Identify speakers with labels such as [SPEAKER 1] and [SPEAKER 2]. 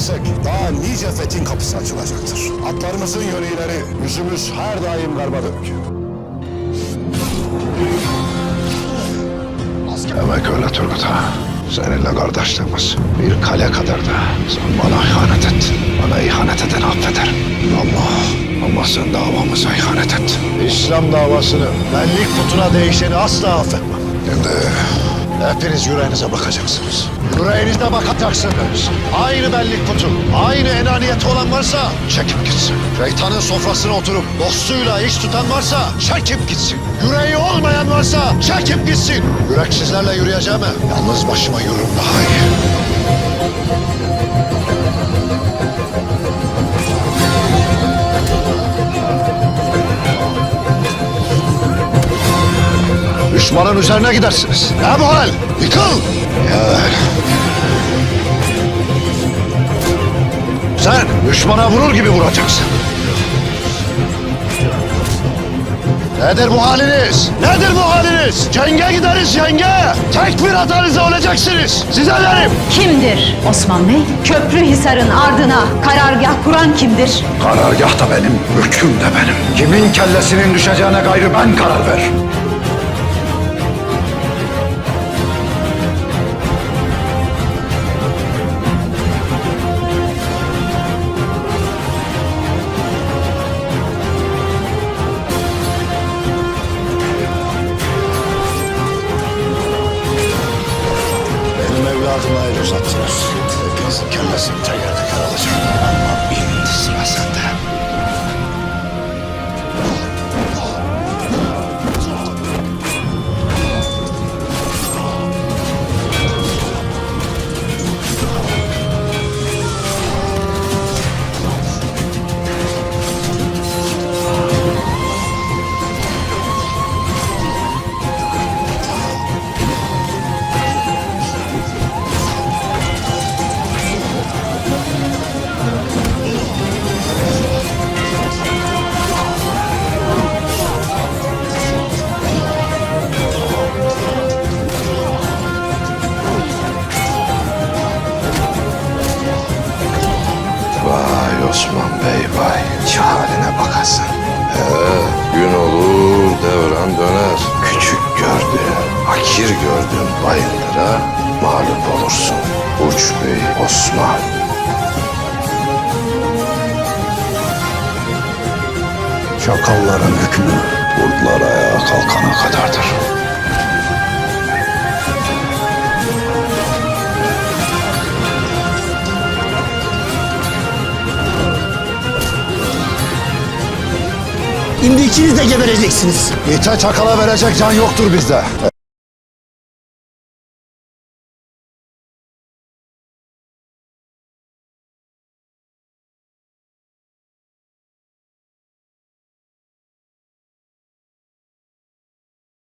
[SPEAKER 1] edersek daha nice fethin kapısı açılacaktır. Atlarımızın yönüleri yüzümüz her daim garba dönük.
[SPEAKER 2] Demek öyle Turgut ha. Seninle kardeşliğimiz bir kale kadar da sen bana ihanet ettin. Bana ihanet eden affederim. Allah, Allah sen davamıza ihanet ettin.
[SPEAKER 1] İslam davasını benlik putuna değişeni asla affetmem.
[SPEAKER 2] Şimdi
[SPEAKER 1] Hepiniz yüreğinize bakacaksınız. Yüreğinize bakacaksınız. Aynı benlik putu, aynı enaniyeti olan varsa çekip gitsin. Şeytanın sofrasına oturup dostuyla iş tutan varsa çekip gitsin. Yüreği olmayan varsa çekip gitsin. Yüreksizlerle yürüyeceğime yalnız başıma yürürüm daha iyi. Düşmanın üzerine gidersiniz. Ne bu hal? Yıkıl! Sen düşmana vurur gibi vuracaksın. Nedir bu haliniz? Nedir bu haliniz? Cenge gideriz cenge. Tek bir hatanızda olacaksınız. Size derim.
[SPEAKER 3] Kimdir Osman Bey? Köprü Hisar'ın ardına karargah kuran kimdir?
[SPEAKER 2] Karargah da benim, hüküm de benim. Kimin kellesinin düşeceğine gayrı ben karar ver.
[SPEAKER 1] Evladıma el uzattılar. Hepinizin kellesini tekrar tekrar alacağım.
[SPEAKER 2] Osman Bey vay. Şu haline bakasın. He, gün olur devran döner. Küçük gördüğün, hakir gördüğün bayındıra mağlup olursun. Uç Bey Osman. Çakalların hükmü kurtlar ayağa kalkana kadardır.
[SPEAKER 1] Şimdi ikiniz de gebereceksiniz. İte çakala verecek can yoktur bizde.